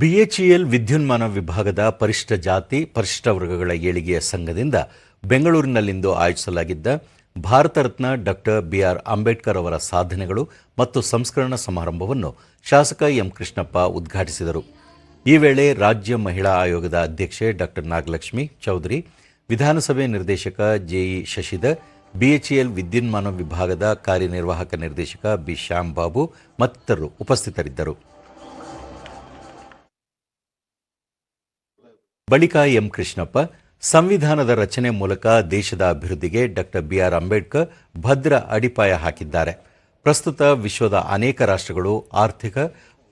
BHEL ವಿದ್ಯುನ್ಮಾನ ವಿಭಾಗದ ಪರಿಷ್ಠ ಜಾತಿ ಪರಿಶಿಷ್ಟ ವರ್ಗಗಳ ಏಳಿಗೆಯ ಸಂಘದಿಂದ ಬೆಂಗಳೂರಿನಲ್ಲಿಂದು ಆಯೋಜಿಸಲಾಗಿದ್ದ Bharat Ratna doctor B R Ambedkar ಅವರ ಸಾಧನೆಗಳು ಮತ್ತು ಸಂಸ್ಕರಣ ಸಮಾರಂಭವನ್ನು ಶಾಸಕ ಎಂ ಕೃಷ್ಣಪ್ಪ ಉದ್ಘಾಟಿಸಿದರು. ಈ ವೇಳೆ ರಾಜ್ಯ ಮಹಿಳಾ ಆಯೋಗದ ಅಧ್ಯಕ್ಷೆ ಡಾಕ್ಟರ್ ನಾಗಲಕ್ಷ್ಮಿ ಚೌಧರಿ, ವಿಧಾನಸಭೆ ನಿರ್ದೇಶಕ ಜೆಇ ಶಶಿಧರ್ ಬಿಎಚ್ಇಎಲ್ ವಿದ್ಯುನ್ಮಾನ ವಿಭಾಗದ ಕಾರ್ಯನಿರ್ವಾಹಕ ನಿರ್ದೇಶಕ ಬಿ ಶ್ಯಾಮ್ ಬಾಬು ಮತ್ತಿತರರು ಉಪಸ್ಥಿತರಿದ್ದರು. ಬಳಿಕ ಎಂ ಕೃಷ್ಣಪ್ಪ, ಸಂವಿಧಾನದ ರಚನೆ ಮೂಲಕ ದೇಶದ ಅಭಿವೃದ್ಧಿಗೆ ಡಾಕ್ಟರ್ ಬಿಆರ್ ಅಂಬೇಡ್ಕರ್ ಭದ್ರ ಅಡಿಪಾಯ ಹಾಕಿದ್ದಾರೆ. ಪ್ರಸ್ತುತ ವಿಶ್ವದ ಅನೇಕ ರಾಷ್ಟ್ರಗಳು ಆರ್ಥಿಕ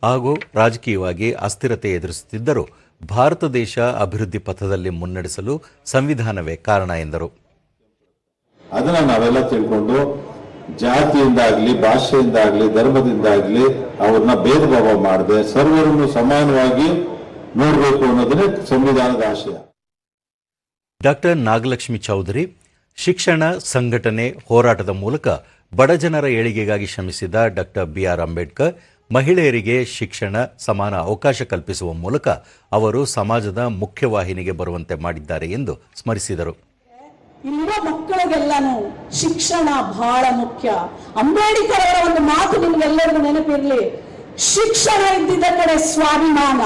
ಹಾಗೂ ರಾಜಕೀಯವಾಗಿ ಅಸ್ಥಿರತೆ ಎದುರಿಸುತ್ತಿದ್ದರೂ ಭಾರತ ದೇಶ ಅಭಿವೃದ್ಧಿ ಪಥದಲ್ಲಿ ಮುನ್ನಡೆಸಲು ಸಂವಿಧಾನವೇ ಕಾರಣ ಎಂದರು. ಅದನ್ನ ನಾವೆಲ್ಲ ತಿಳ್ಕೊಂಡು ಜಾತಿಯಿಂದಾಗ್ಲಿ, ಭಾಷೆಯಿಂದಾಗ್ಲಿ, ಧರ್ಮದಿಂದಾಗ್ಲಿ ಅವ್ರನ್ನ ಭೇದ ಭಾವ ಮಾಡದೆ ಸರ್ವರನ್ನು ಸಮಾನವಾಗಿ ನೋಡಬೇಕು ಅನ್ನೋದನ್ನೇ ಸಂವಿಧಾನದ ಆಶಯ. ಡಾಕ್ಟರ್ ನಾಗಲಕ್ಷ್ಮಿ ಚೌಧರಿ ಶಿಕ್ಷಣ ಸಂಘಟನೆ ಹೋರಾಟದ ಮೂಲಕ ಬಡಜನರ ಏಳಿಗೆಗಾಗಿ ಶ್ರಮಿಸಿದ ಡಾಕ್ಟರ್ ಬಿ ಆರ್ ಅಂಬೇಡ್ಕರ್ ಮಹಿಳೆಯರಿಗೆ ಶಿಕ್ಷಣ ಸಮಾನ ಅವಕಾಶ ಕಲ್ಪಿಸುವ ಮೂಲಕ ಅವರು ಸಮಾಜದ ಮುಖ್ಯವಾಹಿನಿಗೆ ಬರುವಂತೆ ಮಾಡಿದ್ದಾರೆ ಎಂದು ಸ್ಮರಿಸಿದರು. ಇಲ್ಲಿರೋ ಮಕ್ಕಳಿಗೆಲ್ಲಾನು ಶಿಕ್ಷಣ ಬಹಳ ಮುಖ್ಯ. ಅಂಬೇಡ್ಕರ್ ಅವರ ಒಂದು ಮಾತು ನಿಮ್ಗೆಲ್ಲರಿಗೂ ನೆನಪಿರಲಿ. ಶಿಕ್ಷಣ ಇದ್ದಿದ್ದ ಕಡೆ ಸ್ವಾಭಿಮಾನ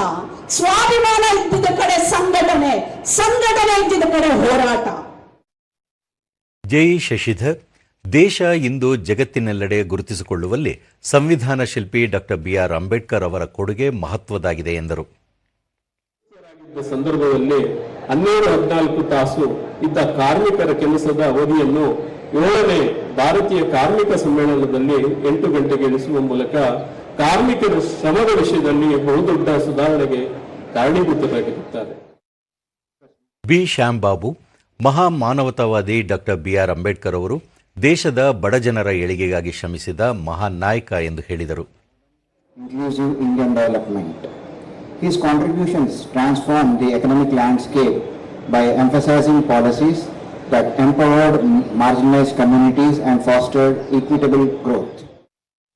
ಸ್ವಾಭಿಮಾನ ಇದ್ದಿದ್ದ ಕಡೆ ಸಂಘಟನೆ ಸಂಘಟನೆ ಇದ್ದಿದ್ದ ಕಡೆ ಹೋರಾಟ. ಜೈ ಶಶಿಧರ್ ದೇಶ ಇಂದು ಜಗತ್ತಿನೆಲ್ಲೆಡೆ ಗುರುತಿಸಿಕೊಳ್ಳುವಲ್ಲಿ ಸಂವಿಧಾನ ಶಿಲ್ಪಿ ಡಾಕ್ಟರ್ ಬಿಆರ್ ಅಂಬೇಡ್ಕರ್ ಅವರ ಕೊಡುಗೆ ಮಹತ್ವದಾಗಿದೆ ಎಂದರು. ಸಂದರ್ಭದಲ್ಲಿ ಹನ್ನೆರಡು ಹದಿನಾಲ್ಕು ತಾಸು ಇದ್ದ ಕಾರ್ಮಿಕರ ಕೆಲಸದ ಅವಧಿಯನ್ನು ಏಳನೇ ಭಾರತೀಯ ಕಾರ್ಮಿಕ ಸಮ್ಮೇಳನದಲ್ಲಿ ಎಂಟು ಗಂಟೆಗೆ ಇಳಿಸುವ ಮೂಲಕ ಕಾರ್ಮಿಕರ ಶ್ರಮದ ವಿಷಯದಲ್ಲಿ ಬಹುದೊಡ್ಡ ಸುಧಾರಣೆಗೆ ಕಾರಣೀಭೂತರಾಗಿರುತ್ತಾರೆ ಬಿ ಶ್ಯಾಮ್ ಬಾಬು ಮಹಾ ಮಾನವತಾವಾದಿ ಡಾಕ್ಟರ್ ಬಿಆರ್ ಅಂಬೇಡ್ಕರ್ ಅವರು ದೇಶದ ಬಡಜನರ ಏಳಿಗೆಗಾಗಿ ಶ್ರಮಿಸಿದ ಮಹಾನ್ ನಾಯಕ ಎಂದು ಹೇಳಿದರು inclusive Indian development His contributions transformed the economic landscape by emphasizing policies that empowered marginalized communities and fostered equitable growth.